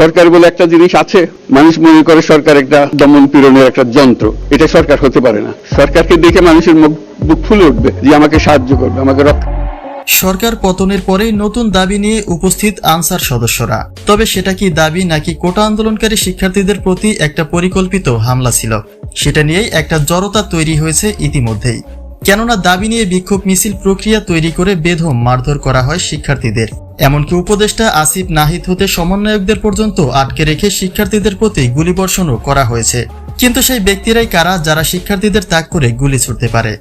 সরকার বলে একটা জিনিস আছে, মানুষ মনে করে সরকার একটা দমন পীড়নের একটা যন্ত্র। এটা সরকার হতে পারে না। সরকারকে দেখে মানুষের মুখ বুক ফুলে উঠবে যে আমাকে সাহায্য করবে, আমাকে রক্ষা সরকার পতনের পরে নতুন দাবি নিয়ে উপস্থিত আনসার সদস্যরা। তবে সেটা কি দাবি নাকি কোটা আন্দোলনকারী শিক্ষার্থীদের প্রতি একটা পরিকল্পিত হামলা ছিল? সেটা নিয়েই একটা জড়তা তৈরি হয়েছে ইতিমধ্যেই। কেননা দাবি নিয়ে বিক্ষোভ মিছিল প্রক্রিয়া তৈরি করে বেধম মারধর করা হয় শিক্ষার্থীদের। এমনকি উপদেষ্টা আসিফ নাহিদ হতে সমন্বয়কদের পর্যন্ত আটকে রেখে শিক্ষার্থীদের প্রতি গুলিবর্ষণও করা হয়েছে। কিন্তু সেই ব্যক্তিরাই কারা, যারা শিক্ষার্থীদের তাক করে গুলি ছুটতে পারে?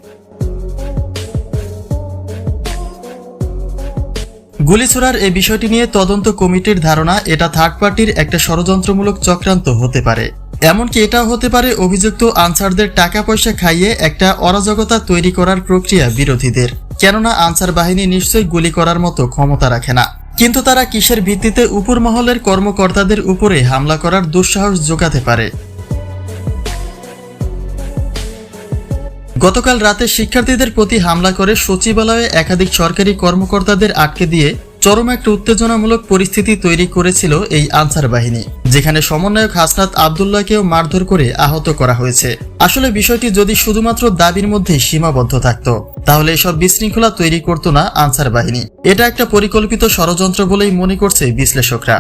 গুলি ছোড়ার এই বিষয়টি নিয়ে তদন্ত কমিটির ধারণা, এটা থার্ড পার্টির একটা ষড়যন্ত্রমূলক চক্রান্ত হতে পারে। এমনকি এটাও হতে পারে অভিযুক্ত আনসারদের টাকা পয়সা খাইয়ে একটা অরাজকতা তৈরি করার প্রক্রিয়া বিরোধীদের। কেননা আনসার বাহিনী নিশ্চয়ই গুলি করার মতো ক্ষমতা রাখে না। কিন্তু তারা কিসের ভিত্তিতে উপর মহলের কর্মকর্তাদের উপরে হামলা করার দুঃসাহস জোগাতে পারে। গতকাল রাতে শিক্ষার্থীদের প্রতি হামলা করে সচিবালয়ে একাধিক সরকারি কর্মকর্তাদের আটকে দিয়ে চরম একটা উত্তেজনামূলক পরিস্থিতি তৈরি করেছিল এই আনসার বাহিনী, যেখানে সমন্বয়ক হাসনাত আবদুল্লাহকেও মারধর করে আহত করা হয়েছে। আসলে বিষয়টি যদি শুধুমাত্র দাবির মধ্যে সীমাবদ্ধ থাকত, তাহলে এসব বিশৃঙ্খলা তৈরি করত না আনসার বাহিনী। এটা একটা পরিকল্পিত ষড়যন্ত্র বলেই মনে করছে বিশ্লেষকরা।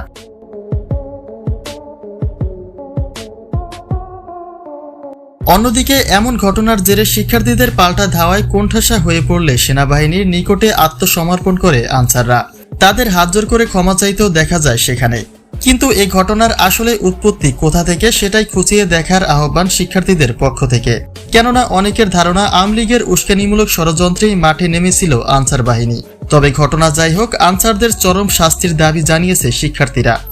অন্যদিকে, এমন ঘটনার জেরে শিক্ষার্থীদের পাল্টা ধাওয়ায় কোণঠাসা হয়ে পড়লে সেনাবাহিনীর নিকটে আত্মসমর্পণ করে আনসাররা। তাদের হাত জোর করে ক্ষমা চাইতেও দেখা যায় সেখানে। কিন্তু এই ঘটনার আসলে উৎপত্তি কোথা থেকে সেটাই খুঁচিয়ে দেখার আহ্বান শিক্ষার্থীদের পক্ষ থেকে। কেননা অনেকের ধারণা আওয়ামী লীগের উস্কানিমূলক ষড়যন্ত্রেই মাঠে নেমেছিল আনসার বাহিনী। তবে ঘটনা যাই হোক, আনসারদের চরম শাস্তির দাবি জানিয়েছে শিক্ষার্থীরা।